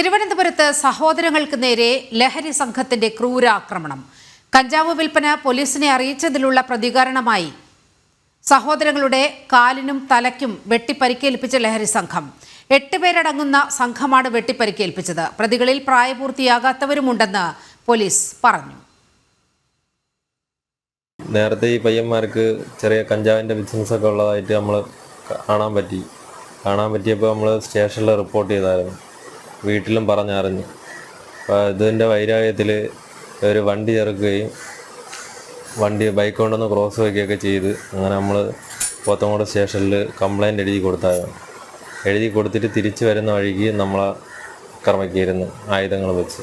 തിരുവനന്തപുരത്ത് സഹോദരങ്ങൾക്ക് നേരെ ലഹരി സംഘത്തിന്റെ ക്രൂരാക്രമണം. കഞ്ചാവ് വിൽപ്പന പോലീസിനെ അറിയിച്ചതിലുള്ള പ്രതികരണമായി സഹോദരങ്ങളുടെ കാലിനും തലയ്ക്കും വെട്ടിപ്പരിക്കേൽപ്പിച്ച ലഹരി സംഘം. എട്ട് പേരടങ്ങുന്ന സംഘമാണ് വെട്ടിപ്പരിക്കേൽപ്പിച്ചത്. പ്രതികളിൽ പ്രായപൂർത്തിയാകാത്തവരുമുണ്ടെന്ന് പോലീസ് പറഞ്ഞു. നേരത്തെ ഈ പയ്യന്മാർക്ക് ചെറിയ കഞ്ചാവിന്റെ ബിസിനസ്സൊക്കെ ഉള്ളതായിട്ട് നമ്മൾ കാണാൻ പറ്റി. കാണാൻ പറ്റിയപ്പോൾ നമ്മൾ സ്റ്റേഷനിൽ റിപ്പോർട്ട് ചെയ്തായിരുന്നു. വീട്ടിലും പറഞ്ഞറിഞ്ഞു. അപ്പോൾ ഇതിന്റെ വൈരാഗ്യത്തിൽ ഒരു വണ്ടി ചെറുക്കുകയും വണ്ടി ബൈക്ക് കൊണ്ടൊന്ന് ക്രോസ് വയ്ക്കുകയൊക്കെ ചെയ്ത് അങ്ങനെ നമ്മൾ പോത്തങ്ങോട് സ്റ്റേഷനിൽ കംപ്ലൈന്റ് എഴുതി കൊടുത്തായിരുന്നു. എഴുതി കൊടുത്തിട്ട് തിരിച്ചു വരുന്ന വഴിക്ക് നമ്മളെ ക്രമക്കിയിരുന്നു ആയുധങ്ങൾ വെച്ച്.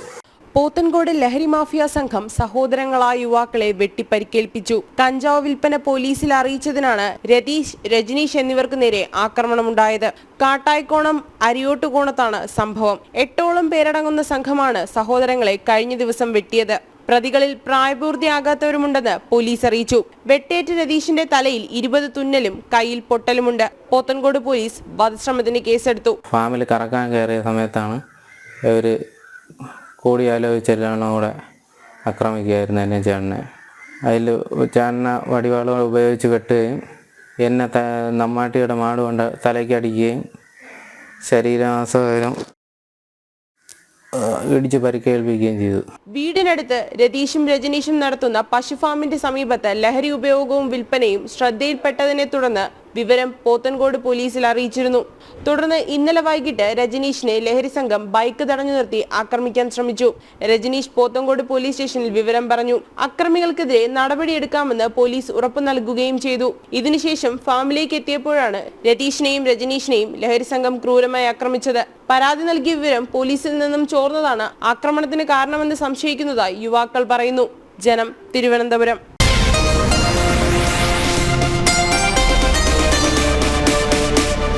പോത്തൻകോട് ലഹരി മാഫിയ സംഘം സഹോദരങ്ങളായ യുവാക്കളെ വെട്ടിപ്പരിക്കേൽപ്പിച്ചു. കഞ്ചാവ് വിൽപ്പന പോലീസിൽ അറിയിച്ചതിനാണ് രതീഷ് രജനീഷ് എന്നിവർക്ക് നേരെ ആക്രമണമുണ്ടായത്. കാട്ടായിക്കോണം അരിയോട്ടുകോണത്താണ് സംഭവം. എട്ടോളം പേരടങ്ങുന്ന സംഘമാണ് സഹോദരങ്ങളെ കഴിഞ്ഞ ദിവസം വെട്ടിയത്. പ്രതികളിൽ പ്രായപൂർത്തിയാകാത്തവരുമുണ്ടെന്ന് പോലീസ് അറിയിച്ചു. വെട്ടേറ്റ് രതീഷിന്റെ തലയിൽ ഇരുപത് തുന്നലും കയ്യിൽ പൊട്ടലുമുണ്ട്. പോത്തൻകോട് പോലീസ് വധശ്രമത്തിന് കേസെടുത്തു. ഫാമിൽ കറക്കാൻ കയറിയ സമയത്താണ് ഇവർ കൂടിയാലോചിച്ചെല്ലാം കൂടെ ആക്രമിക്കുകയായിരുന്നു എന്നെ ചേട്ടനെ. അതിൽ ചേട്ടനെ വടിവാളുകൾ ഉപയോഗിച്ച് വെട്ടുകയും എന്നെ ത നമ്മാട്ടിയുടെ മാട് കൊണ്ട് തലയ്ക്ക് അടിക്കുകയും ശരീരമാസകരം ഇടിച്ച് പരിക്കേൽപ്പിക്കുകയും ചെയ്തു. വീടിനടുത്ത് രതീഷും രജനീഷും നടത്തുന്ന പശുഫാമിന്റെ സമീപത്ത് ലഹരി ഉപയോഗവും വിൽപ്പനയും ശ്രദ്ധയിൽപ്പെട്ടതിനെ തുടർന്ന് വിവരം പോത്തൻകോട് പോലീസിൽ അറിയിച്ചിരുന്നു. തുടർന്ന് ഇന്നലെ വൈകിട്ട് രജനീഷിനെ ലഹരി സംഘം ബൈക്ക് തടഞ്ഞു നിർത്തി ആക്രമിക്കാൻ ശ്രമിച്ചു. രജനീഷ് പോത്തൻകോട് പോലീസ് സ്റ്റേഷനിൽ വിവരം പറഞ്ഞു. അക്രമികൾക്കെതിരെ നടപടിയെടുക്കാമെന്ന് പോലീസ് ഉറപ്പു നൽകുകയും ചെയ്തു. ഇതിനുശേഷം ഫാമിലേക്ക് എത്തിയപ്പോഴാണ് രതീഷിനെയും രജനീഷിനെയും ലഹരി സംഘം ക്രൂരമായി ആക്രമിച്ചത്. പരാതി നൽകിയ വിവരം പോലീസിൽ നിന്നും ചോർന്നതാണ്. ആക്രമണത്തിന് കാരണമെന്ന് സംശയിക്കുന്നതായി യുവാക്കൾ പറയുന്നു. ജനം തിരുവനന്തപുരം.